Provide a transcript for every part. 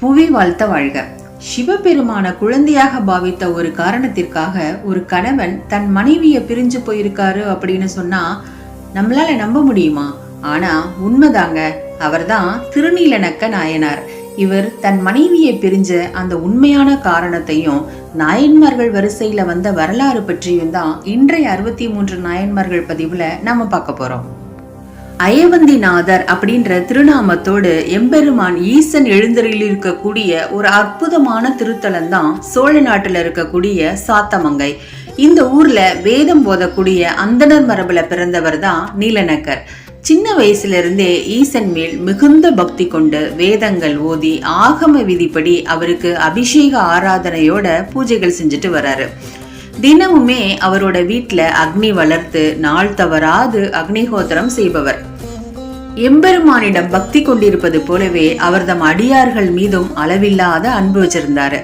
புவி வாழ்த்த வாழ்க. சிவபெருமான குழந்தையாக பாவித்த ஒரு காரணத்திற்காக ஒரு கணவன் தன் மனைவியை பிரிஞ்சு போயிருக்காரு அப்படின்னு சொன்னா நம்மளால நம்ப முடியுமா? ஆனா உண்மைதாங்க அவர்தான் திருநீலனக்க நாயனார். இவர் தன் மனைவியை பிரிஞ்ச அந்த உண்மையான காரணத்தையும் நாயன்மார்கள் வரிசையில வந்த வரலாறு பற்றியும் தான் இன்றைய அறுபத்தி மூன்று நாயன்மார்கள் பதிவுல நம்ம பார்க்க போறோம். அயவந்திநாதர் அப்படின்ற திருநாமத்தோடு எம்பெருமான் ஈசன் எழுந்தரில் இருக்கக்கூடிய ஒரு அற்புதமான திருத்தலம் தான் சோழ நாட்டுல இருக்கக்கூடிய சாத்தமங்கை. இந்த ஊர்ல வேதம் போதக்கூடிய அந்தணர் மரபுல பிறந்தவர் தான் நீலநக்கர். சின்ன வயசுல இருந்தே ஈசன் மேல் மிகுந்த பக்தி கொண்டு வேதங்கள் ஓதி ஆகம விதிப்படி அவருக்கு அபிஷேக ஆராதனையோட பூஜைகள் செஞ்சுட்டு வராரு. தினமுமே அவரோட வீட்டில் அக்னி வளர்த்து நாள் தவறாது அக்னிஹோத்திரம் செய்பவர். எம்பெருமானிடம் பக்தி கொண்டிருப்பது போலவே அவர்தம் அடியார்கள் மீதும் அளவில்லாத அன்பு வச்சிருந்தாரு.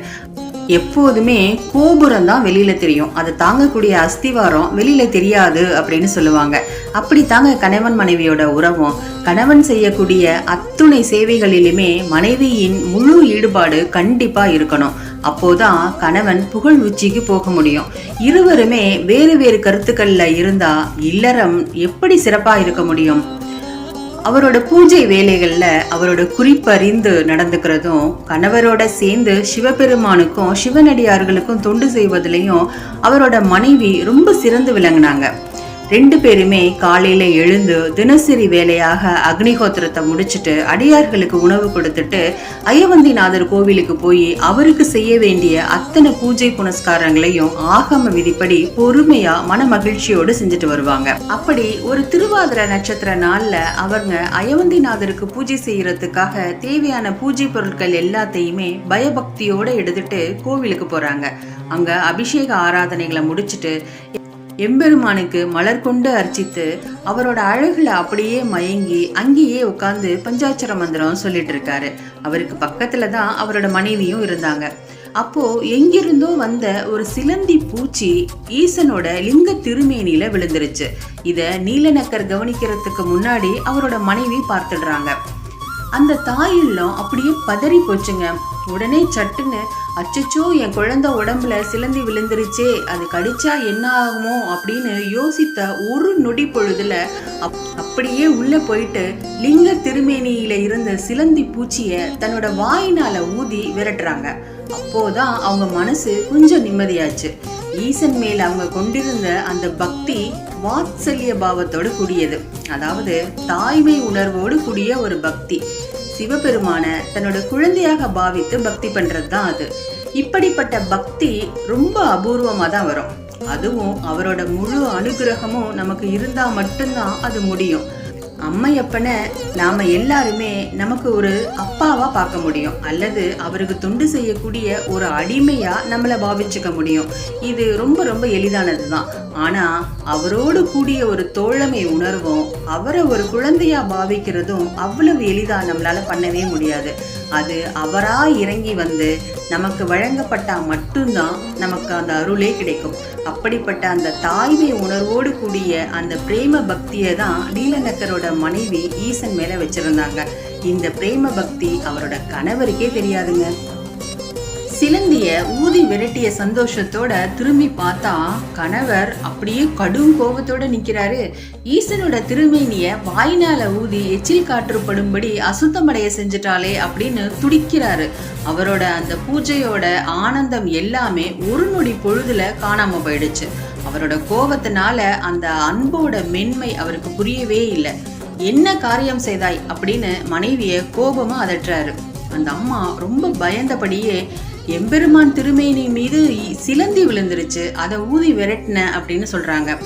எப்போதுமே கோபுரம் தான் வெளியில தெரியும். அதை தாங்கக்கூடிய அஸ்திவாரம் வெளியில தெரியாது அப்படின்னு சொல்லுவாங்க. அப்படி தாங்க கணவன் மனைவியோட உறவும். கணவன் செய்யக்கூடிய அத்துணை சேவைகளிலுமே மனைவியின் முழு ஈடுபாடு கண்டிப்பா இருக்கணும். அப்போதான் கணவன் புகழ் உச்சிக்கு போக முடியும். இருவருமே வேறு வேறு கருத்துக்கள்ல இருந்தா இல்லறம் எப்படி சிறப்பா இருக்க முடியும்? அவரோட பூஜை வேலைகளில் அவரோட குறிப்பறிந்து நடந்துக்கிறதும் கணவரோட சேர்ந்து சிவபெருமானுக்கும் சிவனடியார்களுக்கும் தொண்டு செய்வதிலையும் அவரோட மனைவி ரொம்ப சிறந்து விளங்குனாங்க. ரெண்டு பேருமே காலையில எழுந்து தினசரி வேலையாக அக்னிஹோத்திரத்தை முடிச்சுட்டு அடியார்களுக்கு உணவு கொடுத்துட்டு அயவந்திநாதர் கோவிலுக்கு போய் அவருக்கு செய்ய வேண்டிய அத்தனை பூஜை புனஸ்காரங்களையும் ஆகம விதிப்படி பொறுமையா மன மகிழ்ச்சியோடு செஞ்சுட்டு வருவாங்க. அப்படி ஒரு திருவாதிர நட்சத்திர நாள்ல அவங்க அயவந்திநாதருக்கு பூஜை செய்யறதுக்காக தேவையான பூஜை பொருட்கள் எல்லாத்தையுமே பயபக்தியோட எடுத்துட்டு கோவிலுக்கு போறாங்க. அங்க அபிஷேக ஆராதனைகளை முடிச்சிட்டு எம்பெருமானுக்கு மலர் கொண்டு அர்ச்சித்து அவரோட அழகுல அப்படியே மயங்கி அங்கேயே உட்காந்து பஞ்சாட்சர மந்திரம் சொல்லிட்டு இருக்காரு. அவருக்கு பக்கத்துல தான் அவரோட மனைவியும் இருந்தாங்க. அப்போ எங்கிருந்தோ வந்த ஒரு சிலந்தி பூச்சி ஈசனோட லிங்க திருமேனியில விழுந்துருச்சு. இத நீலநக்கர் கவனிக்கிறதுக்கு முன்னாடி அவரோட மனைவி பார்த்துடுறாங்க. அந்த தாயுள்ளம் அப்படியே பதறி போச்சுங்க உடனே சட்டுன்னு அச்சச்சோ என் குழந்த உடம்புல சிலந்தி விழுந்துருச்சே அது கடிச்சா என்ன ஆகுமோ அப்படின்னு யோசித்த ஒரு நொடி பொழுதுல அப்- அப்படியே உள்ள போயிட்டு லிங்க திருமேனியில இருந்த சிலந்தி பூச்சிய தன்னோட வாயினால ஊதி விரட்டுறாங்க. அப்போதான் அவங்க மனசு கொஞ்சம் நிம்மதியாச்சு. ஈசன் மேல் அவங்க கொண்டிருந்த அந்த பக்தி வாத்சல்ய பாவத்தோடு கூடியது. அதாவது தாய்மை உணர்வோடு கூடிய ஒரு பக்தி. சிவபெருமான தன்னோட குழந்தையாக பாவித்து பக்தி பண்றது தான் அது. இப்படிப்பட்ட பக்தி ரொம்ப அபூர்வமாக தான் வரும். அதுவும் அவரோட முழு அனுகிரகமும் நமக்கு இருந்தா மட்டும்தான் அது முடியும். அம்மையப்பனை நாம எல்லாருமே நமக்கு ஒரு அப்பாவா பார்க்க முடியும். அல்லது அவருக்கு தொண்டு செய்யக்கூடிய ஒரு அடிமையா நம்மளை பாவிச்சுக்க முடியும். இது ரொம்ப ரொம்ப எளிதானது தான் ஆனா அவரோடு கூடிய ஒரு தோழமை உணர்வும் அவரை ஒரு குழந்தையா பாவிக்கிறதும் அவ்வளவு எளிதா நம்மளால பண்ணவே முடியாது. அது அவராக இறங்கி வந்து நமக்கு வழங்கப்பட்டால் மட்டும்தான் நமக்கு அந்த அருளே கிடைக்கும். அப்படிப்பட்ட அந்த தாய்மை உணர்வோடு கூடிய அந்த பிரேம பக்தியை தான் நீலநக்கரோட மனைவி ஈசன் மேலே வச்சிருந்தாங்க. இந்த பிரேம பக்தி அவரோட கணவருக்கே தெரியாதுங்க. சிலந்திய ஊதி விரட்டிய சந்தோஷத்தோட திரும்பி பார்த்தா கணவர் அப்படியே கடும் கோபத்தோட நிக்கிறாரு. ஈசனோட திருமேனிய வாய்னால ஊதி எச்சில் காற்றுப்படும்படி அசுத்தமடைய செஞ்சிட்டாலே அப்படின்னு துடிக்கிறாரு. அவரோட அந்த பூஜையோட ஆனந்தம் எல்லாமே ஒரு நொடி பொழுதுல காணாம போயிடுச்சு. அவரோட கோபத்தினால அந்த அன்போட மென்மை அவருக்கு புரியவே இல்லை. என்ன காரியம் செய்தாய்? அப்படின்னு மனைவிய கோபமா அதட்டுறாரு. அந்த அம்மா ரொம்ப பயந்தபடியே எம்பெருமான் திருமேனி மீது சிலந்தி விழுந்துருச்சு. அதை ஊதி விரட்டின அப்படின்னு சொல்றாங்க.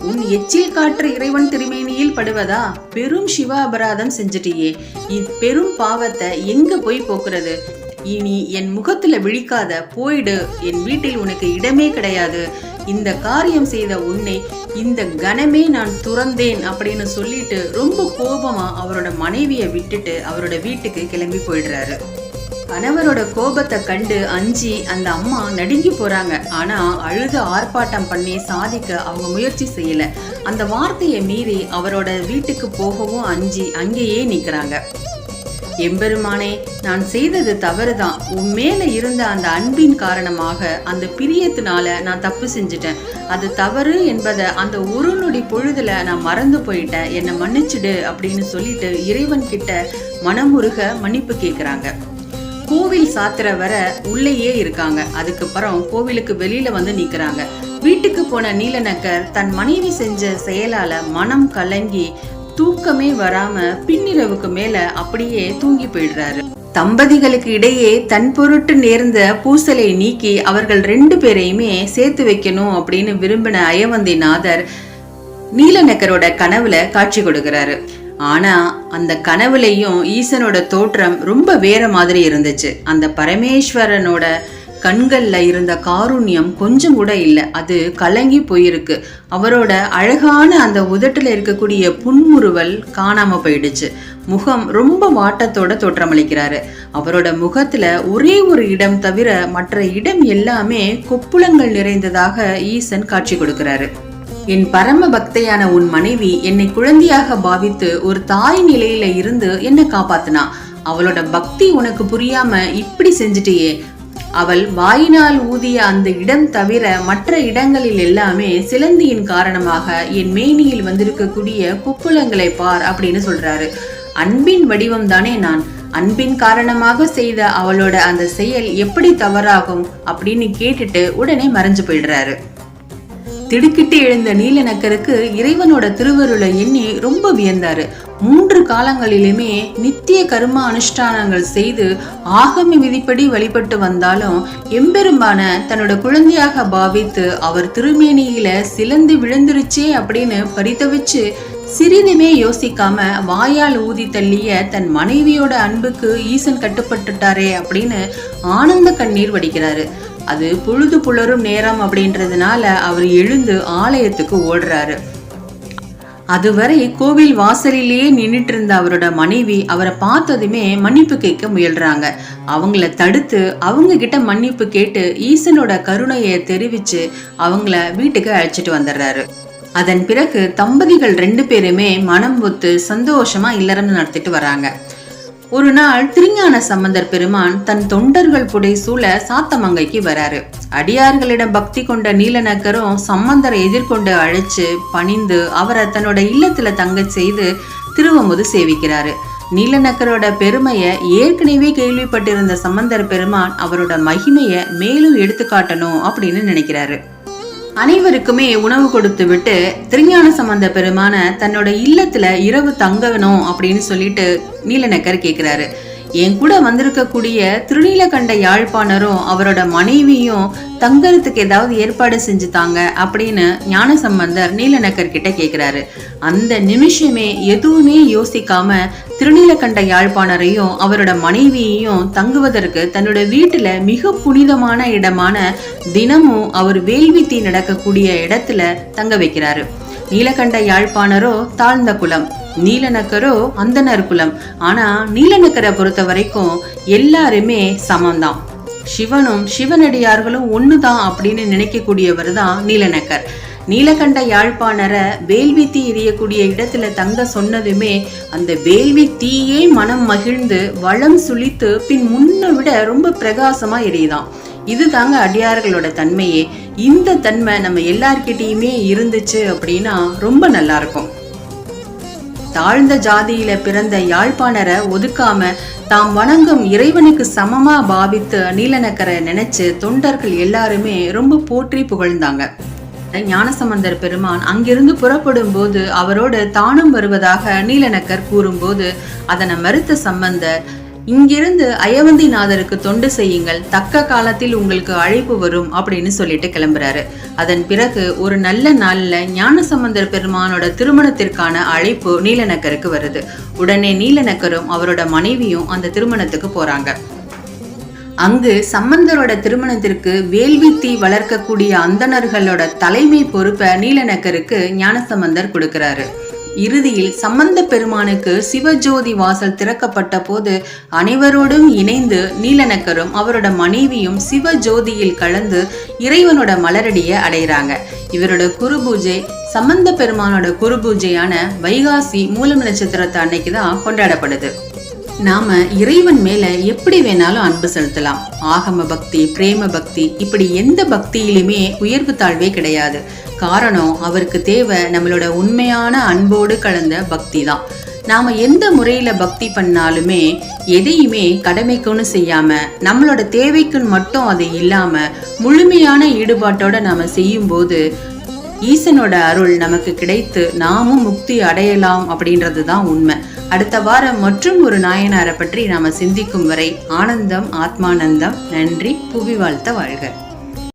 உன் எச்சில் காற்று இறைவன் திருமேனியில் படுவதா? பெரும் சிவ அபராதம் செஞ்சிட்டியே. இப்பெரும் பாவத்தை எங்க போய் போக்குறது? இனி என் முகத்துல விழிக்காத போயிடு. என் வீட்டில் உனக்கு இடமே கிடையாது. இந்த காரியம் செய்த உன்னை இந்த கணமே நான் துறந்தேன் அப்படின்னு சொல்லிட்டு ரொம்ப கோபமா அவரோட மனைவியை விட்டுட்டு அவரோட வீட்டுக்கு கிளம்பி போயிடுறாரு. கணவரோட கோபத்தை கண்டு அஞ்சி அந்த அம்மா நடுங்கி போறாங்க. ஆனா அழுது ஆர்ப்பாட்டம் பண்ணி சாதிக்க அவங்க முயற்சி செய்யல. அந்த வார்த்தையை மீறி அவரோட வீட்டுக்கு போகவும் அஞ்சி அங்கேயே நிக்கிறாங்க. எம்பெருமானே நான் செய்தது தவறுதான். உன் மேல இருந்த அந்த அன்பின் காரணமாக அந்த பிரியத்தினால நான் தப்பு செஞ்சுட்டேன். அது தவறு என்பதை அந்த ஒரு நொடி பொழுதுல நான் மறந்து போயிட்டேன். என்னை மன்னிச்சிடு அப்படின்னு சொல்லிட்டு இறைவன் கிட்ட மனமுருக மன்னிப்பு கேட்குறாங்க கோவில் சாத்திர வர உள்ளேயே இருக்காங்க. அதுக்கப்புறம் கோவிலுக்கு வெளியில வந்து நிக்கிறாங்க. வீட்டுக்கு போன நீலநக்கர் தன் மனைவி செஞ்ச செயலால மனம் கலங்கி தூக்கமே வராம பின்னிரவுக்கு மேல அப்படியே தூங்கி போயிடுறாரு. தம்பதிகளுக்கு இடையே தன் பொருட்டு நேர்ந்த பூசலை நீக்கி அவர்கள் ரெண்டு பேரையுமே சேர்த்து வைக்கணும் அப்படின்னு விரும்பின அயவந்திநாதர் நீலநக்கரோட கனவுல காட்சி கொடுக்கிறாரு. ஆனா அந்த கனவுலையும் ஈசனோட தோற்றம் ரொம்ப வேற மாதிரி இருந்துச்சு. அந்த பரமேஸ்வரனோட கண்கள்ல இருந்த காருண்யம் கொஞ்சம் கூட இல்லை. அது கலங்கி போயிருக்கு. அவரோட அழகான அந்த உதட்டுல இருக்கக்கூடிய புன்முறுவல் காணாம போயிடுச்சு. முகம் ரொம்ப வாட்டத்தோட தோற்றமளிக்கிறாரு. அவரோட முகத்துல ஒரே ஒரு இடம் தவிர மற்ற இடம் எல்லாமே கொப்புளங்கள் நிறைந்ததாக ஈசன் காட்சி கொடுக்கிறாரு. என் பரம பக்தையான உன் மனைவி என்னை குழந்தையாக பாவித்து ஒரு தாய் நிலையில இருந்து என்னை காப்பாத்தினா. அவளோட பக்தி உனக்கு புரியாம இப்படி செஞ்சிட்டியே. அவள் வாயினால் ஊதிய அந்த இடம் தவிர மற்ற இடங்களில் எல்லாமே சிலந்தியின் காரணமாக என் மேனியில் வந்திருக்கக்கூடிய குப்புளங்களை பார் அப்படின்னு சொல்றாரு. அன்பின் வடிவம் தானே நான். அன்பின் காரணமாக செய்த அவளோட அந்த செயல் எப்படி தவறாகும் அப்படின்னு கேட்டுட்டு உடனே மறைஞ்சு போயிடுறாரு. திடுக்கிட்டு எழுந்த நீலநக்கருக்கு இறைவனோட திருவருளை எண்ணி ரொம்ப வியந்தாரு. மூன்று காலங்களிலுமே நித்திய கர்ம அனுஷ்டானங்கள் செய்து ஆகம விதிப்படி வழிபட்டு வந்தாலும் எம்பெரும்பான தன்னோட குழந்தையாக பாவித்து அவர் திருமேனியில சிலந்து விழுந்துருச்சே அப்படின்னு பரிதவிச்சு சிறிதுமே யோசிக்காம வாயால் ஊதி தள்ளிய தன் மனைவியோட அன்புக்கு ஈசன் கட்டுப்பட்டுட்டாரே அப்படின்னு ஆனந்த கண்ணீர் வடிக்கிறாரு. அது பொழுது புலரும் நேரம் அப்படின்றதுனால அவர் எழுந்து ஆலயத்துக்கு ஓடுறாரு. அதுவரை கோவில் வாசலிலேயே நின்றுட்டு இருந்த அவரோட மனைவி அவரை பார்த்ததுமே மன்னிப்பு கேட்க முயல்றாங்க. அவங்கள தடுத்து அவங்க கிட்ட மன்னிப்பு கேட்டு ஈசனோட கருணையை தெரிவிச்சு அவங்கள வீட்டுக்கு அழைச்சிட்டு வந்துடுறாரு. அதன் பிறகு தம்பதிகள் ரெண்டு பேருமே மனம் ஒத்து சந்தோஷமா இல்லறம் நடத்திட்டு வராங்க. ஒரு நாள் திருஞான சம்பந்தர் பெருமான் தன் தொண்டர்கள் புடை சூழ சாத்தமங்கைக்கு வராரு. அடியார்களிடம் பக்தி கொண்ட நீலநக்கரும் சம்பந்தரை எதிர்கொண்டு அழைச்சு பணிந்து அவரை தன்னோட இல்லத்துல தங்க செய்து திருவமுது சேவிக்கிறாரு. நீலநக்கரோட பெருமைய ஏற்கனவே கேள்விப்பட்டிருந்த சம்பந்தர் பெருமான் அவரோட மகிமைய மேலும் எடுத்துக்காட்டணும் அப்படின்னு நினைக்கிறாரு. அனைவருக்குமே உணவு கொடுத்து விட்டு திருஞான சம்பந்த பெருமான தன்னோட இல்லத்துல இரவு தங்கணும் அப்படின்னு சொல்லிட்டு நீலநக்கர் கேக்குறாரு. என் கூட வந்திருக்கக்கூடிய திருநீலகண்ட யாழ்ப்பாணரும் அவரோட மனைவியும் தங்கறதுக்கு ஏதாவது ஏற்பாடு செஞ்சு தாங்க அப்படின்னு ஞான சம்பந்தர் நீலநக்கர் கிட்ட கேட்குறாரு அந்த நிமிஷமே எதுவுமே யோசிக்காம திருநீலகண்ட யாழ்ப்பாணரையும் அவரோட மனைவியையும் தங்குவதற்கு தன்னோட வீட்டுல மிக புனிதமான இடமான தினமும் அவர் வேள்வி நடக்கக்கூடிய இடத்துல தங்க வைக்கிறாரு. நீலகண்ட யாழ்ப்பாணரோ தாழ்ந்த குலம். நீலநக்கரோ அந்தனர் குலம் ஆனா நீலநக்கரை பொறுத்த வரைக்கும் எல்லாருமே சமம்தான். சிவனும் சிவனடியார்களும் ஒண்ணுதான் அப்படின்னு நினைக்கக்கூடியவர் தான் நீலநக்கர் நீலகண்ட யாழ்ப்பாணரை வேள்வி தீ எரியக்கூடிய இடத்துல தங்க சொன்னதுமே அந்த வேள்வி தீயே மனம் மகிழ்ந்து வளம் சுழித்து பின் முன்ன விட ரொம்ப பிரகாசமா எரியுதான். இது தாங்க அடியார்களோட தன்மையே. இந்த தன்மை நம்ம எல்லார்கிட்டயுமே இருந்துச்சு அப்படின்னா ரொம்ப நல்லா இருக்கும். தாழ்ந்த ஜாதியில பிறந்த யாழ்ப்பாணரை ஒதுக்காம தாம் வணங்கும் இறைவனுக்கு சமமா பாவித்து நீலநக்கரை நினைச்சு தொண்டர்கள் எல்லாருமே ரொம்ப போற்றி புகழ்ந்தாங்க. ஞானசம்பந்தர் பெருமான் அங்கிருந்து புறப்படும் போது அவரோடு தானும் வருவதாக நீலநக்கர் கூறும்போது அதனை மறுத்த சம்பந்தர் இங்கிருந்து அயவந்திநாதருக்கு தொண்டு செய்யுங்கள். தக்க காலத்தில் உங்களுக்கு அழைப்பு வரும் அப்படின்னு சொல்லிட்டு கிளம்புறாரு. அதன் பிறகு ஒரு நல்ல நாள்ல ஞானசம்பந்தர் பெருமானோட திருமணத்திற்கான அழைப்பு நீலநக்கருக்கு வருது. உடனே நீலநக்கரும் அவரோட மனைவியும் அந்த திருமணத்துக்கு போறாங்க. அங்கு சம்பந்தரோட திருமணத்திற்கு வேள்வி தீ வளர்க்கக்கூடிய அந்தணர்களோட தலைமை பொறுப்பை நீலநக்கருக்கு ஞானசம்பந்தர் கொடுக்கிறாரு. இறுதியில் சம்பந்த பெருமானுக்கு சிவஜோதி வாசல் திறக்கப்பட்ட போது அனைவரோடும் இணைந்து நீலநக்கரும் அவரோட மனைவியும் சிவஜோதியில் கலந்து இறைவனோட மலரடியை அடைகிறாங்க. இவரோட குரு பூஜை சம்பந்த பெருமானோட குரு பூஜையான வைகாசி மூலம் நட்சத்திரத்தை அன்னைக்கு தான் கொண்டாடப்படுது. நாம இறைவன் மேல எப்படி வேணாலும் அன்பு செலுத்தலாம். ஆகம பக்தி பிரேம பக்தி இப்படி எந்த பக்தியிலுமே உயர்வு தாழ்வே கிடையாது. காரணம் அவருக்கு தேவை நம்மளோட உண்மையான அன்போடு கலந்த பக்தி தான். நாம எந்த முறையில பக்தி பண்ணாலுமே எதையுமே கடமைக்குன்னு செய்யாம நம்மளோட தேவைக்குன்னு மட்டும் அது இல்லாம முழுமையான ஈடுபாட்டோட நாம செய்யும்போது ஈசனோட அருள் நமக்கு கிடைத்து நாமும் முக்தி அடையலாம் அப்படின்றது தான் உண்மை. அடுத்த வாரம் மற்றும் ஒரு நாயனாரை பற்றி நாம சிந்திக்கும் வரை ஆனந்தம் ஆத்மானந்தம். நன்றி புவி வாழ்த்த வாழ்க.